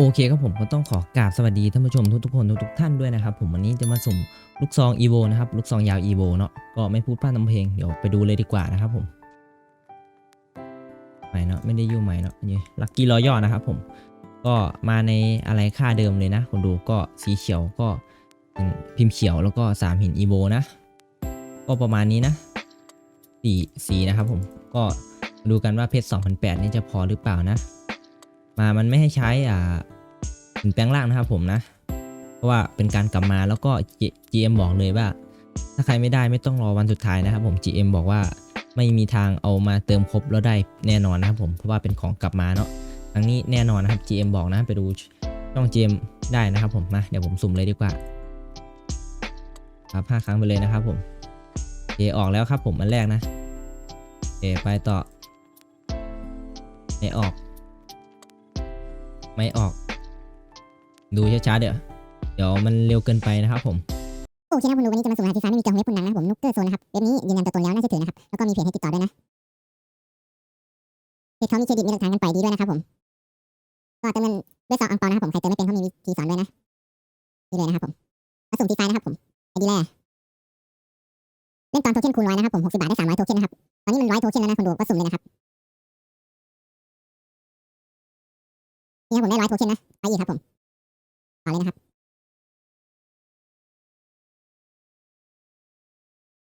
โอเคครับผมก็ต้องขอกราบสวัสดีท่านผู้ชมทุกๆคนทุกๆท่านด้วยนะครับ ผมวันนี้จะมาสุ่มลูกซองอีโวนะครับลูกซองยาวอีโวเนาะก็ไม่พูดพร่ำทำเพลงเดี๋ยวไปดูเลยดีกว่านะครับผมใหม่เนาะไม่ได้ยุ่ใหม่เนาะนี่ลัคกี้รอย่อนะครับผมก็มาในอะไรค่าเดิมเลยนะคนดูก็สีเขียวก็พิมพ์เขียวแล้วก็สามหินอีโวนะ ก็ประมาณนี้นะสีสีนะครับผมก็ดูกันว่าเพชร2008นี่จะพอหรือเปล่านะ มามันไม่ให้ใช้อ่าหินแปลงร่างนะครับผมนะ เพราะว่าเป็นการกลับมาแล้วก็ GM บอกเลยว่า ถ้าใครไม่ได้ไม่ต้องรอวันสุดท้ายนะครับผม GM บอกว่าไม่มีทางเอามาเติมครบแล้วได้แน่นอนนะครับผมเพราะว่าเป็นของกลับมาเนาะครั้งนี้แน่นอนนะครับ GM บอกนะไปดูช่อง GM ได้นะครับผมมาเดี๋ยวผมสุ่มเลยดีกว่า ครับห้าครั้งไปเลยนะครับผมโอออกแล้วครับผมอันแรกนะโอไปต่อไม่ออก ไม่ออก ดูช้าๆเดี๋ยวเดี๋ยวมันเร็วเกินไปนะครับผมโอเคนะคุณดูวันนี้จะมาสุ่มหาทีฟ้าไม่มีจองเว็บคุณนังนะครับผมนุกเกอร์โซนนะครับเว็บนี้ยืนยันตัวตนแล้วน่าจะถือนะครับแล้วก็มีเพจให้ติดต่อด้วยนะเพจเขามีเครดิตมีหลักฐานกันปล่อยดีด้วยนะครับผมก็เติมเงินด้วยซองอังเปานะครับผมใครเติมไม่เป็นเขามีวิธีสอนด้วยนะนี่เลยนะครับผมมาสุ่มทีฟ้านะครับผมไอดีแรกเล่นตอนโทเค็นคูณร้อยนะครับผมหกสิบบาทได้สามร้อยโทเค็นนะครับตอนนี้มันร้อยโทเค็นแล้วนะคุณดูก็สุ่มเลยนะครับ นี่ครับผมได้ร้อยโทเค็นนะ ไปอีกครับผมต่อเลยนะครับ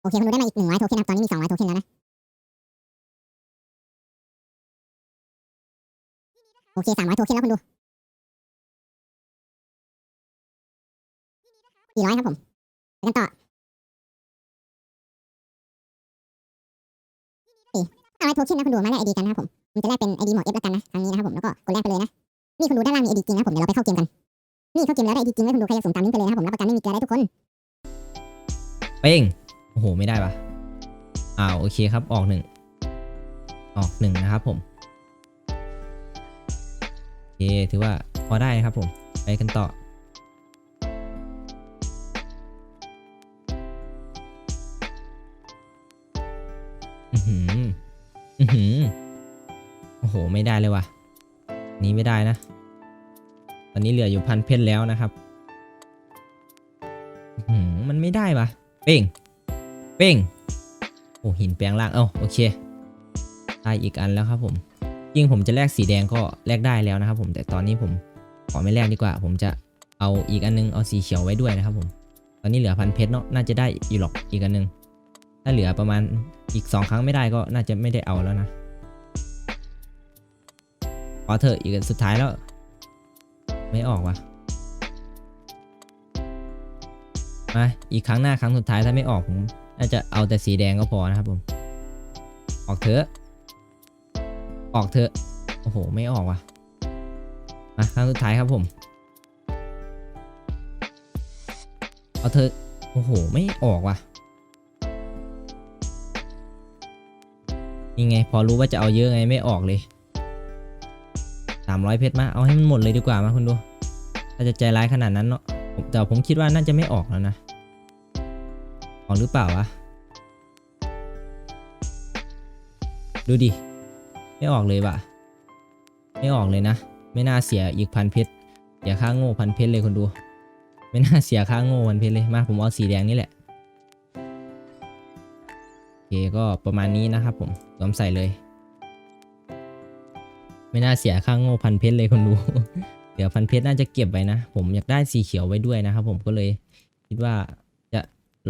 โอเคคุณดูได้มาอีกหนึ่งร้อยโทเค็นครับ ตอนนี้มีสองร้อยโทเค็นแล้วนะ โอเคสามร้อยโทเค็นแล้วคุณดูสี่ร้อยครับผมไปกันต่อสี่ห้าร้อยโทเค็นนะคุณดูมาแลกไอดีกันนะครับผมมันจะแลกเป็นไอดีหมดเอฟแล้วกันนะครั้งนี้นะครับผมแล้วก็กดแลกไปเลยนะ นี่คุณดูด้านล่างมีไอดีจริงนะผมเดี๋ยวเราไปเข้าเกมกัน นี่เข้าเกมแล้วได้ไอดีจริงไหมคุณดูใครจะส่งตามลิงก์ไปเลยนะครับผมรับประกันไม่มีเกลือได้ทุกคนเป้งโอ้โหไม่ได้ปะอ้าวโอเคครับออกหนึ่งออกหนึ่งนะครับผมโอเคถือว่าพอได้ครับผมไปกันต่ออือหืออือหือโอ้โหไม่ได้เลยว่ะ นี้ไม่ได้นะ ตอนนี้เหลืออยู่พันเพชรแล้วนะครับมันไม่ได้ปะเป้ง เป้ง โอ้หินแปลงร่าง เอ้าโอเค ได้อีกอันแล้วครับผมจริงผมจะแลกสีแดงก็แลกได้แล้วนะครับผม แต่ตอนนี้ผมขอไม่แลกดีกว่า ผมจะเอาอีกอันนึง เอาสีเขียวไว้ด้วยนะครับผม ตอนนี้เหลือพันเพชรเนาะ น่าจะได้อยู่หรอกอีกอันนึง ถ้าเหลือประมาณอีกสองครั้งไม่ได้ก็น่าจะไม่ได้เอาแล้วนะ อเถอะอีกอันสุดท้ายแล้ว ไม่ออกว่ะมาอีกครั้งหน้าครั้งสุดท้ายถ้าไม่ออกผมน่าจะเอาแต่สีแดงก็พอนะครับผม ออกเถอะ ออกเถอะ โอ้โห ไม่ออกว่ะ มาครั้งสุดท้ายครับผม เอาเถอะ โอ้โห ไม่ออกว่ะยังไง พอรู้ว่าจะเอาเยอะไงไม่ออกเลย สามร้อยเพชรมาเอาให้มันหมดเลยดีกว่ามาคุณดูถ้าจะใจร้ายขนาดนั้นเนาะแต่ผมคิดว่าน่าจะไม่ออกแล้วนะ ออกหรือเปล่าวะ ดูดิ ไม่ออกเลยว่ะ ไม่ออกเลยนะ ไม่น่าเสียอีกพันเพชรเสียค่าโง่พันเพชรเลยคนดู ไม่น่าเสียค่าโง่พันเพชรเลยมาผมเอาสีแดงนี่แหละโอเคก็ประมาณนี้นะครับผมสวมใส่เลย ไม่น่าเสียค่าโง่พันเพชรเลยคนดู เดี๋ยวพันเพชรน่าจะเก็บไว้นะ ผมอยากได้สีเขียวไว้ด้วยนะครับผมก็เลยคิดว่าจะ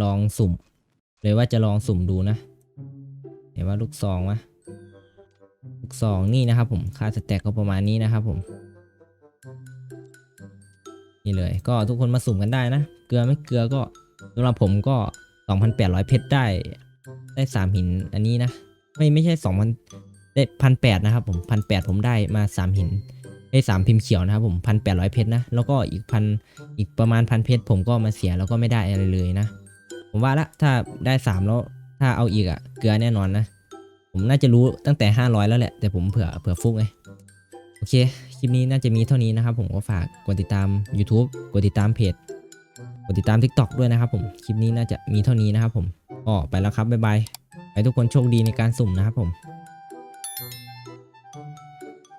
ลองสุ่ม เลยว่าจะลองสุ่มดูนะเห็นว่าลูกซองวะลูกซองนี่นะครับผมค่าสแต็กก็ประมาณนี้นะครับผมนี่เลยก็ทุกคนมาสุ่มกันได้นะ เกลือไม่เกลือก็สำหรับผมก็ 2,800 เพชรได้ ได้ 3 หินอันนี้นะ ไม่ไม่ใช่2,000 ได้พันแปดนะครับผมพันแปดผมได้มา3หินได้สามพิมพ์เขียวนะครับผมพันแปดร้อยเพชรนะ แล้วก็อีกพันอีกประมาณพันเพชรผมก็มาเสียแล้วก็ไม่ได้อะไรเลยนะ ผมว่าละถ้าได้สามแล้วถ้าเอาอีกอะเกลือแน่นอนนะ ผมน่าจะรู้ตั้งแต่500แล้วแหละ แต่ผมเผื่อเผื่อฟุกไงโอเค คลิปนี้น่าจะมีเท่านี้นะครับผมก็ฝากกดติดตาม YouTube กดติดตามเพจกดติดตาม TikTok ด้วยนะครับผม คลิปนี้น่าจะมีเท่านี้นะครับผมก็ไปแล้วครับ บ๊ายบายให้ทุกคนโชคดีในการสุ่มนะครับผม